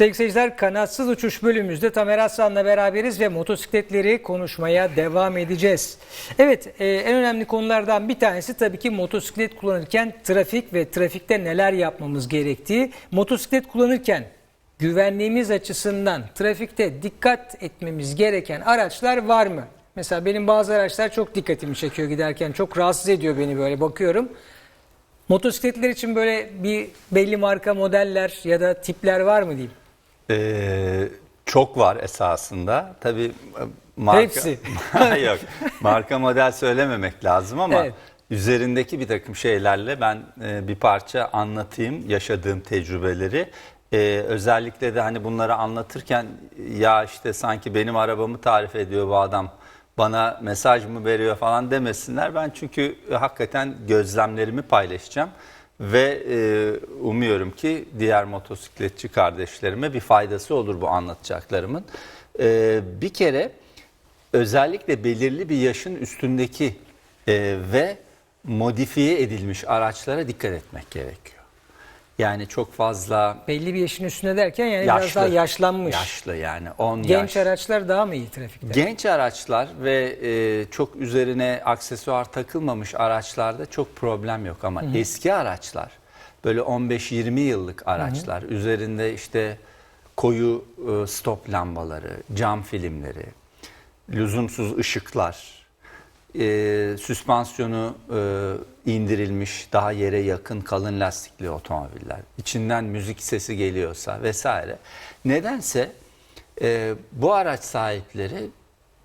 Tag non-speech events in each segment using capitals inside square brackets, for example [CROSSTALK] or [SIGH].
Sevgili seyirciler kanatsız uçuş bölümümüzde Tamer Aslan'la beraberiz ve motosikletleri konuşmaya devam edeceğiz. Evet e, en önemli konulardan bir tanesi tabii ki motosiklet kullanırken trafik ve trafikte neler yapmamız gerektiği. Motosiklet kullanırken güvenliğimiz açısından trafikte dikkat etmemiz gereken araçlar var mı? Mesela benim bazı araçlar çok dikkatimi çekiyor giderken çok rahatsız ediyor beni böyle bakıyorum. Motosikletler için böyle bir belli marka modeller ya da tipler var mı diyeyim? Ee, çok var esasında. Tabii e, marka... Hepsi. [LAUGHS] Yok. Marka model söylememek lazım ama Evet. üzerindeki bir takım şeylerle ben e, bir parça anlatayım yaşadığım tecrübeleri. Ee, özellikle de hani bunları anlatırken ya işte sanki benim arabamı tarif ediyor bu adam bana mesaj mı veriyor falan demesinler. Ben çünkü hakikaten gözlemlerimi paylaşacağım ve e, umuyorum ki diğer motosikletçi kardeşlerime bir faydası olur bu anlatacaklarımın. E, bir kere özellikle belirli bir yaşın üstündeki e, ve modifiye edilmiş araçlara dikkat etmek gerekiyor. Yani çok fazla Belli bir yaşın üstüne derken yani yaşlı, biraz daha yaşlanmış. yaşlı yani 10 Genç yaş. araçlar daha mı iyi trafikte? Genç araçlar ve e, çok üzerine aksesuar takılmamış araçlarda çok problem yok ama eski araçlar böyle 15-20 yıllık araçlar üzerinde işte koyu e, stop lambaları, cam filmleri, lüzumsuz ışıklar, e, süspansiyonu e, indirilmiş daha yere yakın kalın lastikli otomobiller, içinden müzik sesi geliyorsa vesaire. Nedense e, bu araç sahipleri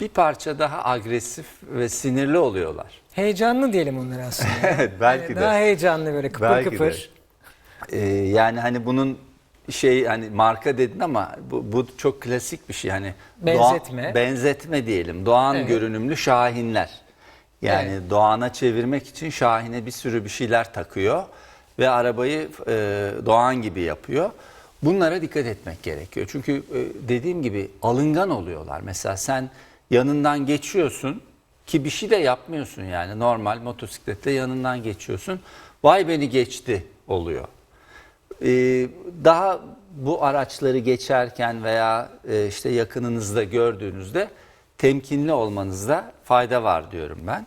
bir parça daha agresif ve sinirli oluyorlar. Heyecanlı diyelim onlara aslında. [LAUGHS] Evet belki Daha de. heyecanlı böyle kıpır Belki de. kıpır. E, yani hani bunun şey hani marka dedin ama bu, bu çok klasik bir şey. Yani Benzetme. Doğa- benzetme diyelim. Doğan Evet. görünümlü şahinler. Yani Evet. Doğan'a çevirmek için şahine bir sürü bir şeyler takıyor ve arabayı e, Doğan gibi yapıyor. Bunlara dikkat etmek gerekiyor. Çünkü e, dediğim gibi alıngan oluyorlar. Mesela sen yanından geçiyorsun ki bir şey de yapmıyorsun yani normal motosiklette yanından geçiyorsun. Vay beni geçti oluyor. Ee, daha bu araçları geçerken veya e, işte yakınınızda gördüğünüzde temkinli olmanızda fayda var diyorum ben.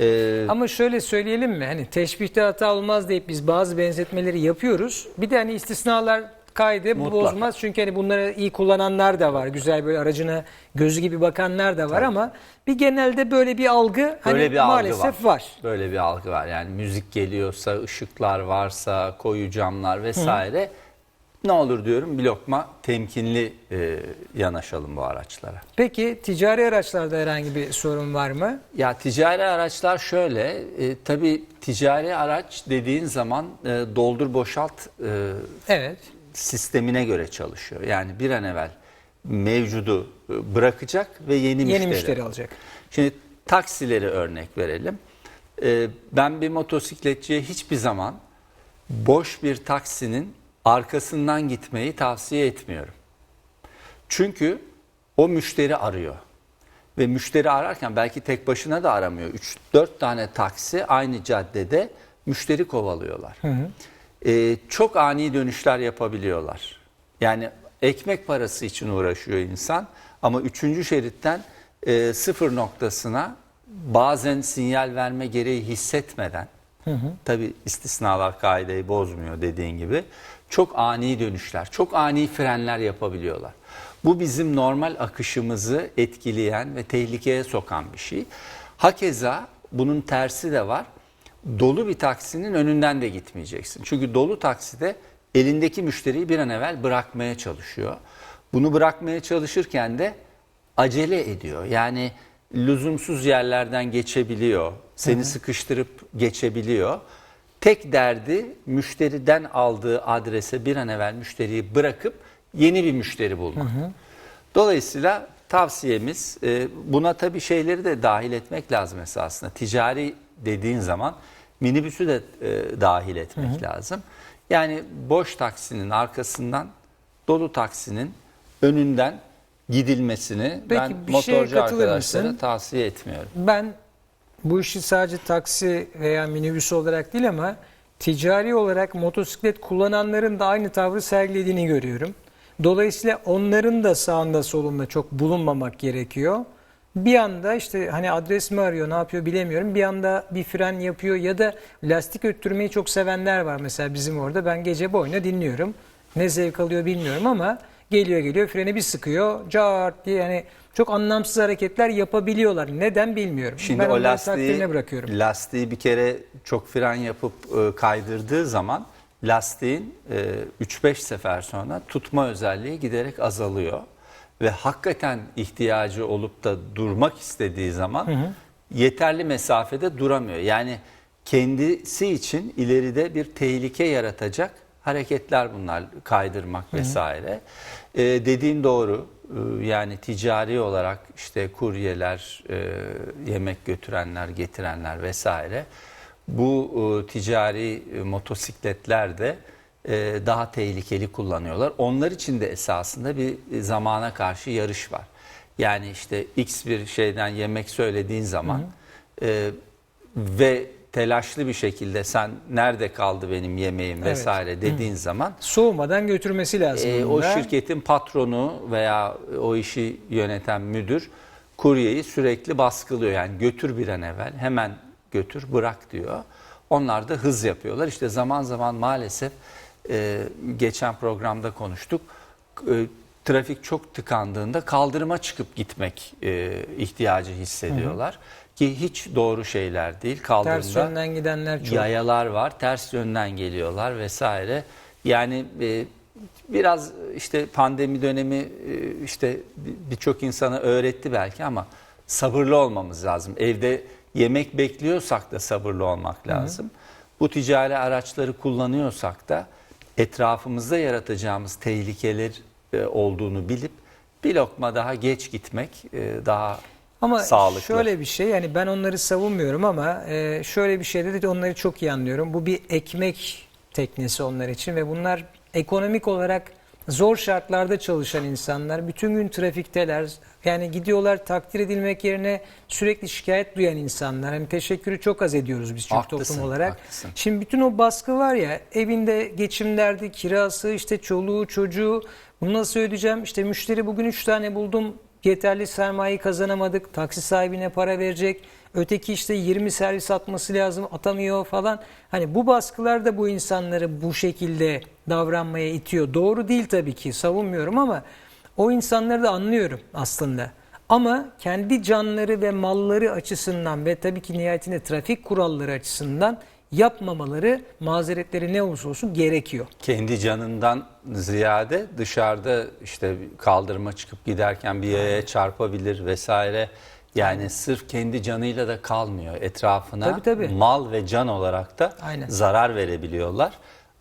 Ee, Ama şöyle söyleyelim mi? Hani teşbihte hata olmaz deyip biz bazı benzetmeleri yapıyoruz. Bir de hani istisnalar kaydı Mutlaka. bozmaz. Çünkü hani bunları iyi kullananlar da var. Güzel böyle aracına gözü gibi bakanlar da var ama bir genelde böyle bir algı hani Böyle bir algı maalesef var. Böyle bir algı var. Yani müzik geliyorsa, ışıklar varsa, koyu camlar vesaire ne olur diyorum bir lokma temkinli e, yanaşalım bu araçlara. Peki ticari araçlarda herhangi bir sorun var mı? Ya ticari araçlar şöyle, e, tabii ticari araç dediğin zaman e, doldur boşalt e, Evet. sistemine göre çalışıyor. Yani bir an evvel mevcudu e, bırakacak ve yeni, Yeni müşteri. müşteri alacak. Şimdi taksileri örnek verelim. E, ben bir motosikletçiye hiçbir zaman boş bir taksinin arkasından gitmeyi tavsiye etmiyorum. Çünkü o müşteri arıyor. Ve müşteri ararken belki tek başına da aramıyor. 3-4 tane taksi aynı caddede müşteri kovalıyorlar. Ee, çok ani dönüşler yapabiliyorlar. Yani ekmek parası için uğraşıyor insan ama 3. şeritten e, sıfır noktasına bazen sinyal verme gereği hissetmeden tabi istisnalar kaideyi bozmuyor dediğin gibi çok ani dönüşler, çok ani frenler yapabiliyorlar. Bu bizim normal akışımızı etkileyen ve tehlikeye sokan bir şey. Hakeza bunun tersi de var. Dolu bir taksinin önünden de gitmeyeceksin. Çünkü dolu takside elindeki müşteriyi bir an evvel bırakmaya çalışıyor. Bunu bırakmaya çalışırken de acele ediyor. Yani lüzumsuz yerlerden geçebiliyor. Seni sıkıştırıp geçebiliyor. Tek derdi müşteriden aldığı adrese bir an evvel müşteriyi bırakıp yeni bir müşteri bulmak. Dolayısıyla tavsiyemiz e, buna tabii şeyleri de dahil etmek lazım esasında. Ticari dediğin zaman minibüsü de e, dahil etmek lazım. Yani boş taksinin arkasından dolu taksinin önünden gidilmesini Peki, ben bir motorcu arkadaşlara tavsiye etmiyorum. Ben bu işi sadece taksi veya minibüs olarak değil ama ticari olarak motosiklet kullananların da aynı tavrı sergilediğini görüyorum. Dolayısıyla onların da sağında solunda çok bulunmamak gerekiyor. Bir anda işte hani adres mi arıyor ne yapıyor bilemiyorum. Bir anda bir fren yapıyor ya da lastik öttürmeyi çok sevenler var mesela bizim orada. Ben gece boyunca dinliyorum. Ne zevk alıyor bilmiyorum ama geliyor geliyor freni bir sıkıyor. Cart diye yani çok anlamsız hareketler yapabiliyorlar. Neden bilmiyorum. Şimdi ben o lastiği, bırakıyorum. lastiği bir kere çok fren yapıp e, kaydırdığı zaman lastiğin e, 3-5 sefer sonra tutma özelliği giderek azalıyor. Ve hakikaten ihtiyacı olup da durmak istediği zaman yeterli mesafede duramıyor. Yani kendisi için ileride bir tehlike yaratacak hareketler bunlar kaydırmak vesaire. E, dediğin doğru. E, yani ticari olarak işte kuryeler, e, yemek götürenler, getirenler vesaire bu e, ticari e, motosikletler de e, daha tehlikeli kullanıyorlar. Onlar için de esasında bir e, zamana karşı yarış var. Yani işte X bir şeyden yemek söylediğin zaman e, ve telaşlı bir şekilde sen nerede kaldı benim yemeğim vesaire dediğin zaman Soğumadan götürmesi lazım. e, o şirketin patronu veya o işi yöneten müdür kuryeyi sürekli baskılıyor. Yani götür bir an evvel hemen götür bırak diyor. Onlar da hız yapıyorlar. İşte zaman zaman maalesef e, geçen programda konuştuk. E, trafik çok tıkandığında kaldırıma çıkıp gitmek e, ihtiyacı hissediyorlar. Ki hiç doğru şeyler değil. Kaldırımda Ters yönden gidenler çok. yayalar var, ters yönden geliyorlar vesaire. Yani e, biraz işte pandemi dönemi e, işte bir- birçok insana öğretti belki ama sabırlı olmamız lazım. Evde yemek bekliyorsak da sabırlı olmak lazım. Bu ticari araçları kullanıyorsak da etrafımızda yaratacağımız tehlikeler olduğunu bilip bir lokma daha geç gitmek e, daha Ama sağlıklı. şöyle bir şey yani ben onları savunmuyorum ama e, şöyle bir şeyde de onları çok iyi anlıyorum. Bu bir ekmek teknesi onlar için ve bunlar ekonomik olarak zor şartlarda çalışan insanlar. Bütün gün trafikteler. Yani gidiyorlar takdir edilmek yerine sürekli şikayet duyan insanlar. Hani teşekkürü çok az ediyoruz biz çünkü Haklısın, toplum olarak. haklısın. Şimdi bütün o baskı var ya evinde geçim derdi, kirası, işte çoluğu, çocuğu bunu nasıl ödeyeceğim? İşte müşteri bugün 3 tane buldum yeterli sermayeyi kazanamadık. Taksi sahibine para verecek. Öteki işte 20 servis atması lazım atamıyor falan. Hani bu baskılar da bu insanları bu şekilde davranmaya itiyor. Doğru değil tabii ki savunmuyorum ama o insanları da anlıyorum aslında. Ama kendi canları ve malları açısından ve tabii ki nihayetinde trafik kuralları açısından yapmamaları mazeretleri ne olursa olsun gerekiyor. kendi canından ziyade dışarıda işte kaldırıma çıkıp giderken bir yaya çarpabilir vesaire. Yani sırf kendi canıyla da kalmıyor. Etrafına Tabii, tabii. mal ve can olarak da Aynen. zarar verebiliyorlar.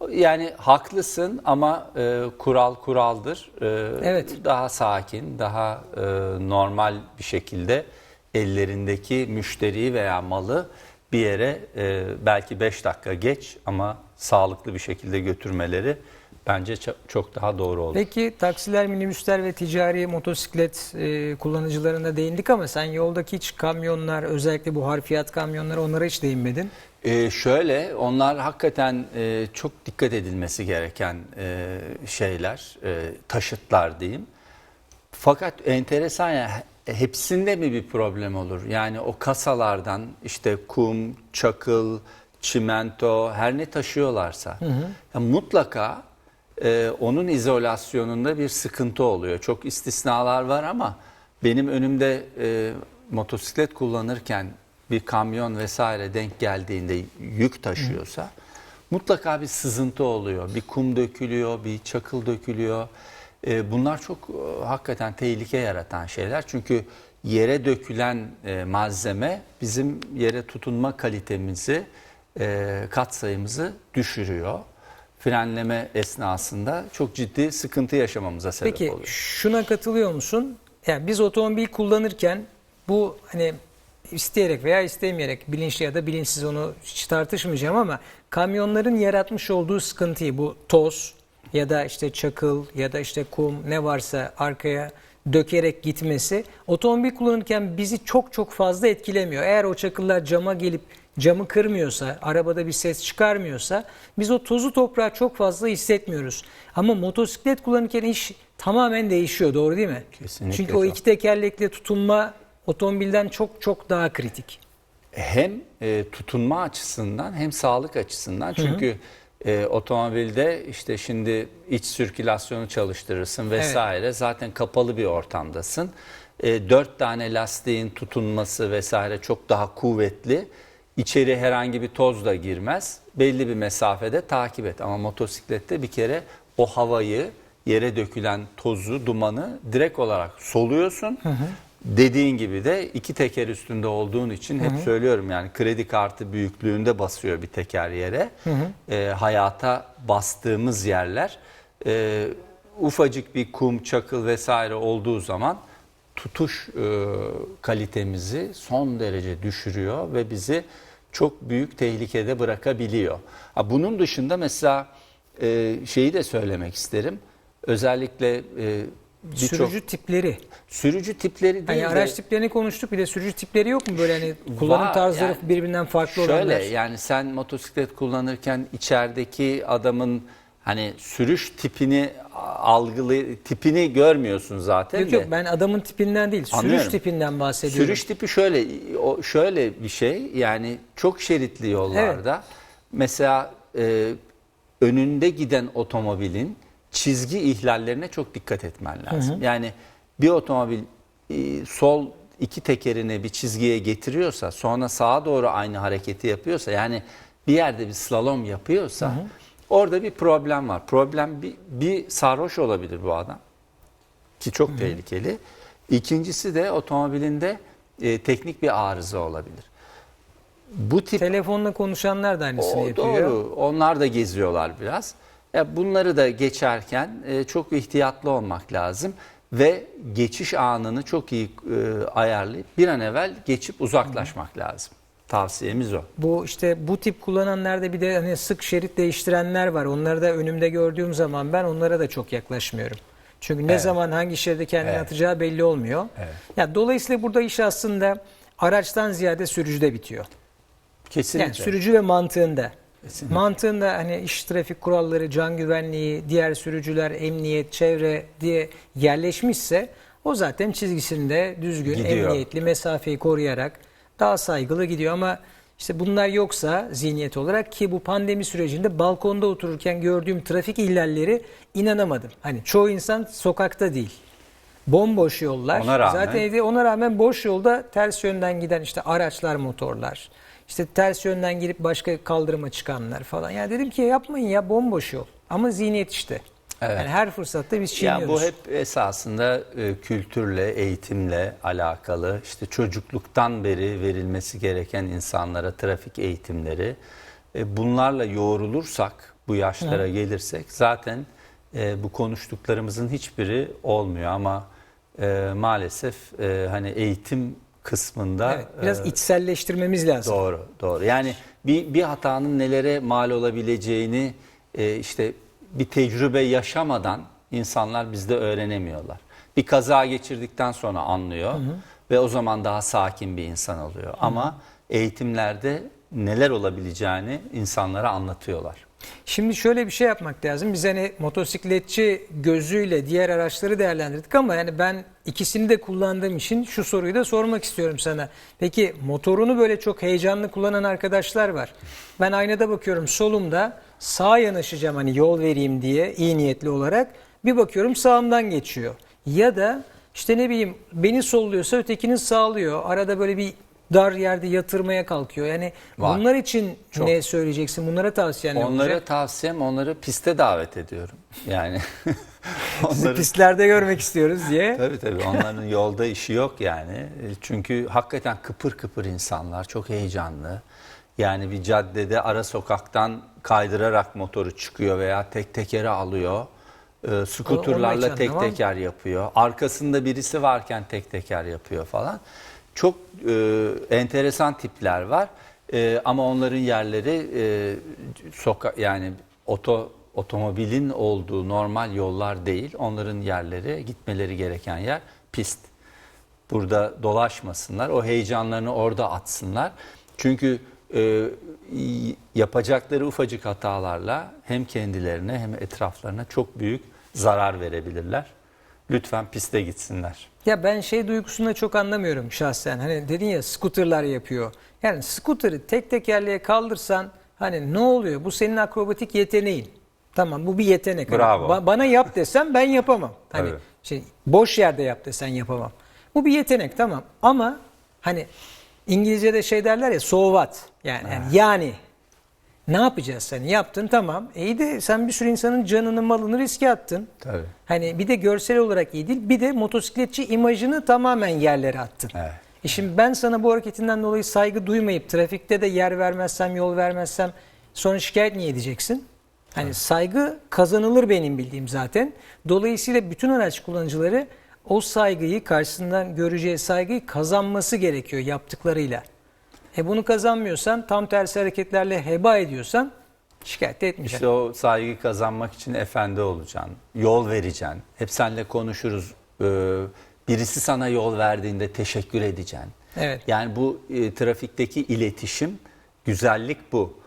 Yani haklısın ama e, kural kuraldır. E, Evet. Daha sakin, daha e, normal bir şekilde ellerindeki müşteriyi veya malı bir yere e, belki 5 dakika geç ama sağlıklı bir şekilde götürmeleri bence ço- çok daha doğru olur. Peki taksiler, minibüsler ve ticari motosiklet e, kullanıcılarına değindik ama sen yoldaki hiç kamyonlar özellikle bu harfiyat kamyonları onlara hiç değinmedin. Ee, şöyle onlar hakikaten e, çok dikkat edilmesi gereken e, şeyler, e, taşıtlar diyeyim. Fakat enteresan ya hepsinde mi bir problem olur? Yani o kasalardan işte kum, çakıl, çimento her ne taşıyorlarsa ya mutlaka e, onun izolasyonunda bir sıkıntı oluyor. Çok istisnalar var ama benim önümde e, motosiklet kullanırken bir kamyon vesaire denk geldiğinde yük taşıyorsa mutlaka bir sızıntı oluyor. Bir kum dökülüyor, bir çakıl dökülüyor. E, bunlar çok e, hakikaten tehlike yaratan şeyler. Çünkü yere dökülen e, malzeme bizim yere tutunma kalitemizi, e, katsayımızı düşürüyor. Frenleme esnasında çok ciddi sıkıntı yaşamamıza sebep Peki oluyor. şuna katılıyor musun? Yani biz otomobil kullanırken bu hani isteyerek veya istemeyerek bilinçli ya da bilinçsiz onu hiç tartışmayacağım ama kamyonların yaratmış olduğu sıkıntıyı bu toz ya da işte çakıl ya da işte kum ne varsa arkaya dökerek gitmesi otomobil kullanırken bizi çok çok fazla etkilemiyor. Eğer o çakıllar cama gelip camı kırmıyorsa, arabada bir ses çıkarmıyorsa biz o tozu toprağı çok fazla hissetmiyoruz. Ama motosiklet kullanırken iş tamamen değişiyor doğru değil mi? Kesinlikle Çünkü o iki tekerlekle tutunma otomobilden çok çok daha kritik. hem e, tutunma açısından hem sağlık açısından çünkü e, otomobilde işte şimdi iç sirkülasyonu çalıştırırsın vesaire zaten kapalı bir ortamdasın. E, dört tane lastiğin tutunması vesaire çok daha kuvvetli. İçeri herhangi bir toz da girmez. Belli bir mesafede takip et ama motosiklette bir kere o havayı yere dökülen tozu, dumanı direkt olarak soluyorsun. Dediğin gibi de iki teker üstünde olduğun için hep söylüyorum yani kredi kartı büyüklüğünde basıyor bir teker yere. Ee, hayata bastığımız yerler e, ufacık bir kum, çakıl vesaire olduğu zaman tutuş e, kalitemizi son derece düşürüyor ve bizi çok büyük tehlikede bırakabiliyor. Ha, bunun dışında mesela e, şeyi de söylemek isterim. Özellikle e, Sürücü tipleri. sürücü tipleri değil Hani de araç tiplerini konuştuk bir de sürücü tipleri yok mu böyle hani kullanım Var, tarzları yani birbirinden farklı şöyle olanlar? yani sen motosiklet kullanırken içerideki adamın hani sürüş tipini algılı tipini görmüyorsun zaten Yok de. yok ben adamın tipinden değil, sürüş Anlıyorum. tipinden bahsediyorum. Sürüş tipi şöyle o şöyle bir şey yani çok şeritli yollarda mesela e, önünde giden otomobilin çizgi ihlallerine çok dikkat etmen lazım. Yani bir otomobil e, sol iki tekerini bir çizgiye getiriyorsa sonra sağa doğru aynı hareketi yapıyorsa yani bir yerde bir slalom yapıyorsa orada bir problem var. Problem bir, bir sarhoş olabilir bu adam ki çok tehlikeli. İkincisi de otomobilinde e, teknik bir arıza olabilir. Bu tip Telefonla konuşanlar da aynısını o, yapıyor. doğru. Onlar da geziyorlar biraz. Ya bunları da geçerken e, çok ihtiyatlı olmak lazım ve geçiş anını çok iyi e, ayarlayıp bir an evvel geçip uzaklaşmak lazım. Tavsiyemiz o. Bu işte bu tip kullananlarda bir de hani sık şerit değiştirenler var. Onları da önümde gördüğüm zaman ben onlara da çok yaklaşmıyorum. Çünkü ne Evet. zaman hangi şeride kendini Evet. atacağı belli olmuyor. Evet. Ya dolayısıyla burada iş aslında araçtan ziyade sürücüde bitiyor. Kesinlikle. Yani sürücü ve mantığında. Kesinlikle. Mantığında hani iş trafik kuralları, can güvenliği, diğer sürücüler, emniyet, çevre diye yerleşmişse o zaten çizgisinde düzgün, Gidiyor. emniyetli mesafeyi koruyarak daha saygılı gidiyor ama işte bunlar yoksa zihniyet olarak ki bu pandemi sürecinde balkonda otururken gördüğüm trafik ihlalleri inanamadım. Hani çoğu insan sokakta değil. Bomboş yollar. Ona rağmen- Zaten ona rağmen boş yolda ters yönden giden işte araçlar, motorlar. İşte ters yönden girip başka kaldırıma çıkanlar falan. Ya dedim ki yapmayın ya bomboş yol. Ama zihniyet işte. Evet. Yani her fırsatta biz Ya çiğniyoruz. bu hep esasında e, kültürle, eğitimle alakalı. İşte çocukluktan beri verilmesi gereken insanlara trafik eğitimleri. E, bunlarla yoğrulursak, bu yaşlara gelirsek zaten e, bu konuştuklarımızın hiçbiri olmuyor ama e, maalesef e, hani eğitim kısmında Evet, biraz e, içselleştirmemiz lazım. Doğru, doğru. Yani bir, bir hatanın nelere mal olabileceğini e, işte bir tecrübe yaşamadan insanlar bizde öğrenemiyorlar. Bir kaza geçirdikten sonra anlıyor ve o zaman daha sakin bir insan oluyor. Ama eğitimlerde neler olabileceğini insanlara anlatıyorlar. Şimdi şöyle bir şey yapmak lazım. Biz hani motosikletçi gözüyle diğer araçları değerlendirdik ama yani ben ikisini de kullandığım için şu soruyu da sormak istiyorum sana. Peki motorunu böyle çok heyecanlı kullanan arkadaşlar var. Ben aynada bakıyorum solumda sağa yanaşacağım hani yol vereyim diye iyi niyetli olarak. Bir bakıyorum sağımdan geçiyor. Ya da işte ne bileyim beni solluyorsa ötekinin sağlıyor. Arada böyle bir dar yerde yatırmaya kalkıyor. Yani Var. bunlar için Çok. ne söyleyeceksin? Bunlara tavsiyen ne Onlara olacak? tavsiyem onları piste davet ediyorum. Yani [LAUGHS] Sizi onları pistlerde görmek istiyoruz diye. [LAUGHS] Tabii tabii onların yolda işi yok yani. E, Çünkü hakikaten kıpır kıpır insanlar, çok heyecanlı. Yani bir caddede ara sokaktan kaydırarak motoru çıkıyor veya tek tekeri alıyor. E, skuturlarla tek teker yapıyor. Arkasında birisi varken tek teker yapıyor falan. Çok e, enteresan tipler var. E, ama onların yerleri e, soka yani oto otomobilin olduğu normal yollar değil. Onların yerleri gitmeleri gereken yer pist. Burada dolaşmasınlar. O heyecanlarını orada atsınlar. Çünkü e, yapacakları ufacık hatalarla hem kendilerine hem etraflarına çok büyük zarar verebilirler. Lütfen piste gitsinler. Ya ben şey duygusunu da çok anlamıyorum şahsen. Hani dedin ya scooterlar yapıyor. Yani scooter'ı tek tekerleğe kaldırsan hani ne oluyor? Bu senin akrobatik yeteneğin. Tamam bu bir yetenek. Hani Bravo. ba- bana yap desem ben yapamam. Hani Tabii. şey boş yerde yap desen yapamam. Bu bir yetenek tamam ama hani İngilizce'de şey derler ya so what? Yani yani, yani ne yapacağız hani yaptın tamam. İyi de sen bir sürü insanın canını malını riske attın. Tabii. Hani bir de görsel olarak iyi değil bir de motosikletçi imajını tamamen yerlere attın. Evet. E şimdi ben sana bu hareketinden dolayı saygı duymayıp trafikte de yer vermezsem, yol vermezsem sonra şikayet niye edeceksin? Hani saygı kazanılır benim bildiğim zaten. Dolayısıyla bütün araç kullanıcıları o saygıyı karşısından göreceği saygıyı kazanması gerekiyor yaptıklarıyla. E bunu kazanmıyorsan tam tersi hareketlerle heba ediyorsan şikayet etmeyeceksin. İşte o saygı kazanmak için efendi olacaksın, yol vereceksin. Hep seninle konuşuruz. Ee, birisi sana yol verdiğinde teşekkür edeceksin. Evet. Yani bu e, trafikteki iletişim, güzellik bu.